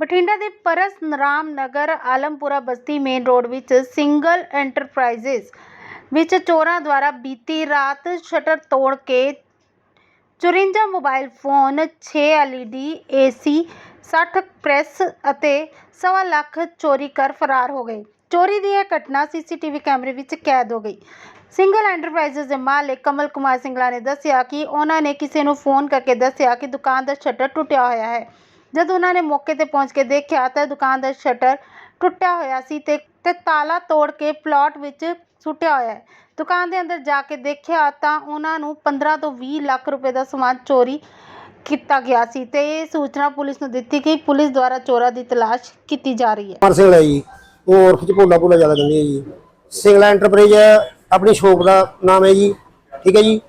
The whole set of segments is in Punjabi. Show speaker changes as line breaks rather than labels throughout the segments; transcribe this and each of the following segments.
ਬਠਿੰਡਾ ਦੇ ਪਰਸ ਰਾਮ ਨਗਰ, ਆਲਮਪੁਰਾ ਬਸਤੀ ਮੇਨ ਰੋਡ ਵਿੱਚ ਸਿੰਗਲ ਐਂਟਰਪ੍ਰਾਈਜ਼ਸ ਵਿੱਚ ਚੋਰਾਂ ਦੁਆਰਾ ਬੀਤੀ ਰਾਤ ਸ਼ਟਰ ਤੋੜ ਕੇ 54 mobile phone 6 LED AC 60 press ਅਤੇ ਸਵਾ ਲੱਖ ਚੋਰੀ ਕਰ ਫਰਾਰ ਹੋ ਗਏ। ਚੋਰੀ ਦੀ ਇਹ ਘਟਨਾ ਸੀਸੀਟੀਵੀ ਕੈਮਰੇ ਵਿੱਚ ਕੈਦ ਹੋ ਗਈ। ਸਿੰਗਲ ਐਂਟਰਪ੍ਰਾਈਜ਼ਸ ਦੇ ਮਾਲਕ ਕਮਲ ਕੁਮਾਰ ਸਿੰਗਲਾ ਨੇ ਦੱਸਿਆ ਕਿ ਉਹਨਾਂ ਨੇ ਕਿਸੇ ਨੂੰ ਫੋਨ ਕਰਕੇ ਦੱਸਿਆ ਕਿ ਦੁਕਾਨ ਦਾ ਸ਼ਟਰ ਟੁੱਟਿਆ ਹੋਇਆ ਹੈ। ਜਦ ਉਹਨਾਂ ਨੇ ਮੌਕੇ ਤੇ ਪਹੁੰਚ ਕੇ ਦੇਖਿਆ ਤਾਂ ਦੁਕਾਨ ਦਾ ਸ਼ਟਰ ਟੁੱਟਿਆ ਹੋਇਆ ਸੀ ਤੇ ਤੇ ਤਾਲਾ ਤੋੜ ਕੇ ਪਲਾਟ ਵਿੱਚ ਸੁੱਟਿਆ ਹੋਇਆ ਹੈ। ਦੁਕਾਨ ਦੇ ਅੰਦਰ ਜਾ ਕੇ ਦੇਖਿਆ ਤਾਂ ਉਹਨਾਂ ਨੂੰ 15 ਤੋਂ 20 ਲੱਖ ਰੁਪਏ ਦਾ ਸਮਾਨ ਚੋਰੀ ਕੀਤਾ ਗਿਆ ਸੀ ਤੇ ਇਹ ਸੂਚਨਾ ਪੁਲਿਸ ਨੂੰ ਦਿੱਤੀ ਗਈ ਪੁਲਿਸ ਦੁਆਰਾ ਚੋਰਾਂ ਦੀ ਤਲਾਸ਼ ਕੀਤੀ ਜਾ ਰਹੀ ਹੈ।
ਕੁਮਾਰ ਸਿੰਘ ਹੈ ਜੀ। ਉਹ ਉਰਫ ਚ ਭੋਲਾ ਭੋਲਾ ਜ਼ਿਆਦਾ ਕਹਿੰਦੇ ਆ ਜੀ। ਸਿੰਗਲਾ ਐਂਟਰਪ੍ਰਾਈਜ਼ ਆਪਣੀ ਸ਼ੋਪ ਦਾ ਨਾਮ ਹੈ ਜੀ। ਠੀਕ ਹੈ ਜੀ।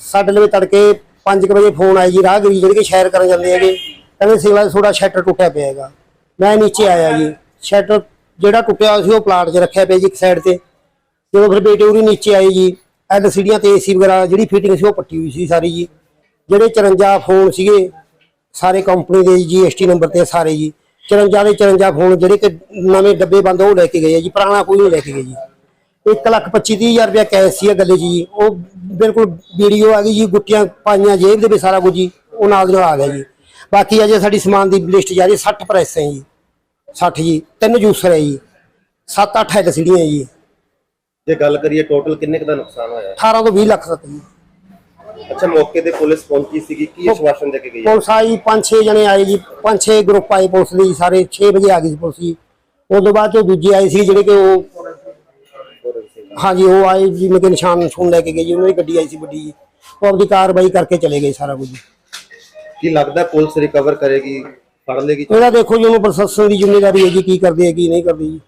ਸਾਡੇ ਲਈ ਤੜਕੇ 5 ਵਜੇ ਫੋਨ ਆਇਆ ਜੀ, ਰਾਹਗੀਰ ਜਿਹੜੇ ਕਿ ਸ਼ਹਿਰ ਕਰਨ ਜਾਂਦੇ ਹੈਗੇ। ਕਹਿੰਦੇ ਸਿੰਗਲਾ ਥੋੜਾ ਸ਼ਟਰ ਟੁੱਟਿਆ ਪਿਆ ਹੈਗਾ। ਮੈਂ ਨੀਚੇ ਆਇਆ ਜੀ। ਸ਼ਟਰ ਜਿਹੜਾ ਟੁੱਟਿਆ ਹੋਇਆ ਸੀ ਉਹ ਪਲਾਟ 'ਚ ਰੱਖਿਆ ਪਿਆ ਜੀ ਇੱਕ ਸਾਈਡ ਤੇ। ਜਦੋਂ ਫਿਰ ਬੇਟੇ ਉਰੀ ਨੀਚੇ ਆਏ ਜੀ ਐਲਸੀਡੀਆਂ ਤੇ ਏਸੀ ਵਗੈਰਾ ਜਿਹੜੀ ਫਿਟਿੰਗ ਸੀ ਉਹ ਪੱਟੀ ਹੋਈ ਸੀ ਸਾਰੀ ਜੀ। ਜਿਹੜੇ 54 ਫੋਨ ਸੀਗੇ, ਸਾਰੇ ਕੰਪਨੀ ਦੇ ਜੀਐਸਟੀ ਨੰਬਰ ਤੇ ਸਾਰੇ ਜੀ। 54 ਦੇ 54 ਫੋਨ ਜਿਹੜੇ ਕਿ ਨਵੇਂ ਡੱਬੇ ਬੰਦ ਉਹ ਲੈ ਕੇ ਗਏ ਆ ਜੀ, ਪੁਰਾਣਾ ਕੋਈ ਨਹੀਂ ਲੈ ਕੇ ਗਏ ਜੀ। 1 ਲੱਖ 25 ਹਜ਼ਾਰ ਰੁਪਇਆ ਕੈਸ਼ ਸੀ ਇਹ ਗੱਲੇ ਜੀ। ਉਹ ਬਿਲਕੁਲ ਵੀਡੀਓ ਆ ਗਈ ਜੀ, ਗੁੱਟੀਆਂ ਪਾਈਆਂ ਜੇਬ ਦੇ ਵਿੱਚ ਸਾਰਾ ਕੁਝ ਜੀ, ਉਹ ਨਾਲ ਦੀ ਨਾਲ ਆ ਗਿਆ ਜੀ। ਬਾਕੀ ਅਜੇ ਸਾਡੀ ਸਮਾਨ ਦੀ ਲਿਸਟ ਜਾ ਰਹੀ 60 ਪ੍ਰੈਸ ਹੈ ਜੀ 60 ਜੀ ਤਿੰਨ ਜੂਸਰ ਹੈ ਜੀ 7-8 ਐਲਸੀਡੀਆਂ ਹੈ ਜੀ।
ਜੇ ਗੱਲ ਕਰੀਏ ਟੋਟਲ ਕਿੰਨੇ ਕੁ ਦਾ ਨੁਕਸਾਨ ਹੋਇਆ?
18 ਤੋਂ 20 ਲੱਖ ਤੱਕ ਜੀ।
ਅੱਛਾ ਮੌਕੇ ਤੇ ਪੁਲਿਸ ਪਹੁੰਚੀ ਸੀਗੀ ਕੀ ਆਸ਼ਵਾਸਨ ਦੇ ਕੇ ਗਈ?
ਪੁਲਿਸ ਆਈ ਪੰਜ ਛੇ ਜਣੇ ਆਏ ਜੀ ਪੰਜ ਛੇ ਗਰੁੱਪ ਆਏ ਪੁਲਿਸ ਦੇ ਜੀ, ਸਾਰੇ 6 ਵਜੇ ਆ ਗਈ ਸੀ ਪੁਲਿਸ ਜੀ। ਉਸ ਤੋਂ ਬਾਅਦ ਜੋ ਦੂਜੇ ਆਏ ਸੀ ਜਿਹੜੇ ਕਿ ਉਹ ਹਾਂਜੀ ਉਹ ਆਏ ਜਿਵੇਂ ਕਿ ਨਿਸ਼ਾਨ ਨਿਸ਼ੂਨ ਲੈ ਕੇ ਗਏ ਜੀ ਉਹਨਾਂ ਦੀ ਗੱਡੀ ਆਈ ਸੀ ਵੱਡੀ ਜੀ। ਉਹ ਆਪਦੀ ਕਾਰਵਾਈ ਕਰਕੇ ਚਲੇ ਗਏ ਸਾਰਾ ਕੁਝ।
ਕੀ ਲੱਗਦਾ ਪੁਲਿਸ ਰਿਕਵਰ ਕਰੇਗੀ, ਫੜ ਲੇਗੀ?
ਉਹਦਾ ਦੇਖੋ ਜੀ, ਉਹਨੂੰ ਪ੍ਰਸ਼ਾਸਨ ਦੀ ਜ਼ਿੰਮੇਵਾਰੀ ਹੈ ਜੀ ਕੀ ਕਰਦੀ ਹੈ, ਕੀ ਨਹੀਂ ਕਰਦੀ ਜੀ।